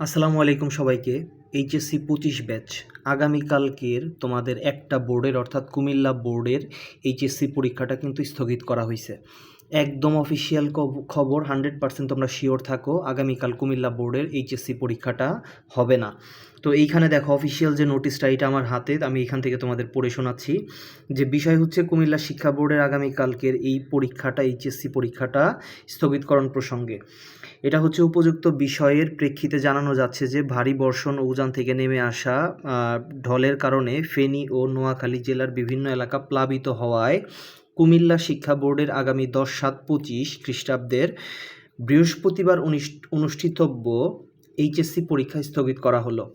আসসালামু আলাইকুম সবাইকে। এইচএসসি পঁচিশ ব্যাচ আগামীকালকের তোমাদের একটা বোর্ডের অর্থাৎ কুমিল্লা বোর্ডের এইচএসসি পরীক্ষাটা কিন্তু স্থগিত করা হয়েছে। একদম অফিসিয়াল খবর হান্ড্রেড পার্সেন্ট তোমরা শিওর থাকো, আগামীকাল কুমিল্লা বোর্ডের এইচএসসি পরীক্ষাটা হবে না। তো এইখানে দেখো অফিসিয়াল যে নোটিশটা এটা আমার হাতে, আমি এখান থেকে তোমাদের পড়ে শোনাচ্ছি। যে বিষয় হচ্ছে কুমিল্লা শিক্ষা বোর্ডের আগামীকালকের এই পরীক্ষাটা এইচএসসি পরীক্ষাটা স্থগিতকরণ প্রসঙ্গে। এটা হচ্ছে উপযুক্ত বিষয়ের প্রেক্ষিতে জানানো যাচ্ছে যে, ভারী বর্ষণ উজান থেকে নেমে আসা ঢলের কারণে ফেনী ও নোয়াখালী জেলার বিভিন্ন এলাকা প্লাবিত হওয়ায় কুমিল্লা শিক্ষা বোর্ডের আগামী দশ সাত পঁচিশ খ্রিস্টাব্দের বৃহস্পতিবার অনুষ্ঠ- অনুষ্ঠিতব্য এইচএসসি পরীক্ষা স্থগিত করা হলো।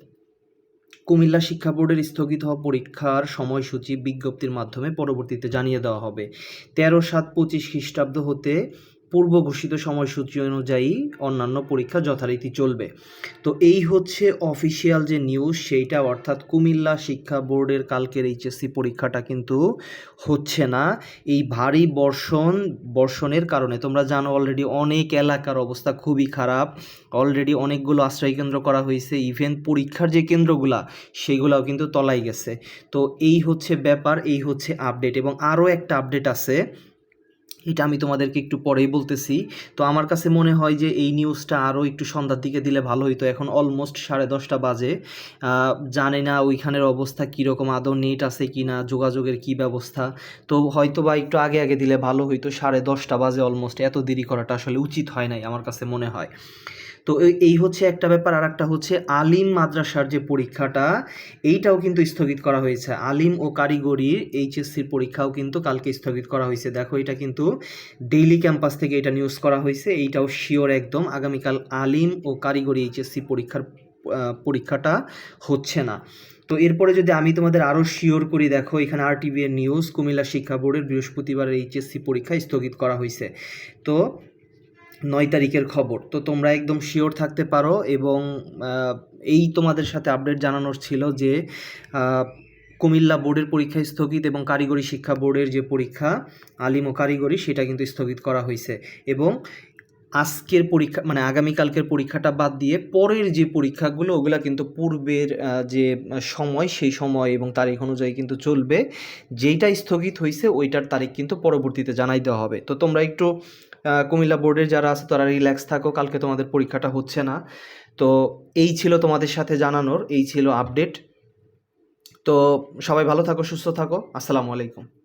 কুমিল্লা শিক্ষা বোর্ডের স্থগিত হওয়া পরীক্ষার সময়সূচি বিজ্ঞপ্তির মাধ্যমে পরবর্তীতে জানিয়ে দেওয়া হবে। তেরো সাত পঁচিশ খ্রিস্টাব্দ হতে পূর্ব ঘোষিত সময়সূচি অনুযায়ী অন্যান্য পরীক্ষা যথারীতি চলবে। তো এই হচ্ছে অফিসিয়াল যে নিউজ সেইটা, অর্থাৎ কুমিল্লা শিক্ষা বোর্ডের কালকের এইচএসসি পরীক্ষাটা কিন্তু হচ্ছে না। এই ভারী বর্ষণ, বর্ষণের কারণে, তোমরা জানো অলরেডি অনেক এলাকার অবস্থা খুবই খারাপ। অলরেডি অনেকগুলো আশ্রয় কেন্দ্র করা হয়েছে ইভেন পরীক্ষার যে কেন্দ্রগুলা, সেগুলাও কিন্তু তলাই গেছে। তো এই হচ্ছে ব্যাপার, এই হচ্ছে আপডেট এবং আরও একটা আপডেট আছে। এটা আমি তোমাদেরকে একটু পরেই বলতেছি। তো আমার কাছে মনে হয় যে এই নিউজটা আরও একটু সন্ধ্যার দিকে দিলে ভালো হইতো। এখন অলমোস্ট সাড়ে দশটা বাজে। জানে না ওইখানের অবস্থা কীরকম, আদৌ নেট আছে কি না যোগাযোগের কি ব্যবস্থা। তো হয়তো বা একটু আগে আগে দিলে ভালো হইতো। সাড়ে দশটা বাজে অলমোস্ট এত দেরি করাটা আসলে উচিত হয় নাই আমার কাছে মনে হয়। তো এই- হচ্ছে একটা ব্যাপার আর একটা হচ্ছে আলিম মাদ্রাসার যে পরীক্ষাটা, এইটাও কিন্তু স্থগিত করা হয়েছে। আলিম ও কারিগরির এইচএসসির পরীক্ষাও কিন্তু কালকে স্থগিত করা হয়েছে। দেখো, এটা কিন্তু ডেইলি ক্যাম্পাস থেকে এটা নিউজ করা হয়েছে। এইটাও শিওর একদম, আগামীকাল আলিম ও কারিগরি এইচএসসি পরীক্ষার পরীক্ষাটা হচ্ছে না। তো এরপরে যদি আমি তোমাদের আরও শিওর করি, দেখো, এখানে আরটিভি এর নিউজ কুমিল্লা শিক্ষা বোর্ডের বৃহস্পতিবার এইচএসসি পরীক্ষা স্থগিত করা হয়েছে। তো নয় তারিখের খবর। তো তোমরা একদম শিওর থাকতে পারো এবং এই তোমাদের সাথে আপডেট জানানোর ছিল যে কুমিল্লা বোর্ডের পরীক্ষা স্থগিত এবং কারিগরি শিক্ষা বোর্ডের যে পরীক্ষা, আলিম ও কারিগরি, সেটা কিন্তু স্থগিত করা হয়েছে এবং আজকের পরীক্ষা মানে আগামীকালকের পরীক্ষাটা বাদ দিয়ে পরের যে পরীক্ষাগুলো, ওগুলা কিন্তু পূর্বের যে সময়, সেই সময় এবং তারিখ অনুযায়ী কিন্তু চলবে। যেইটা স্থগিত হয়েছে, ওইটার তারিখ কিন্তু পরবর্তীতে জানাই দেওয়া হবে। তো তোমরা একটু কুমিল্লা বোর্ডের যারা আছে, তারা রিল্যাক্স থাকো, কালকে তোমাদের পরীক্ষাটা হচ্ছে না। তো এই ছিল তোমাদের সাথে জানানোর, এই ছিল আপডেট তো সবাই ভালো থাকো, সুস্থ থাকো। আসসালামু আলাইকুম।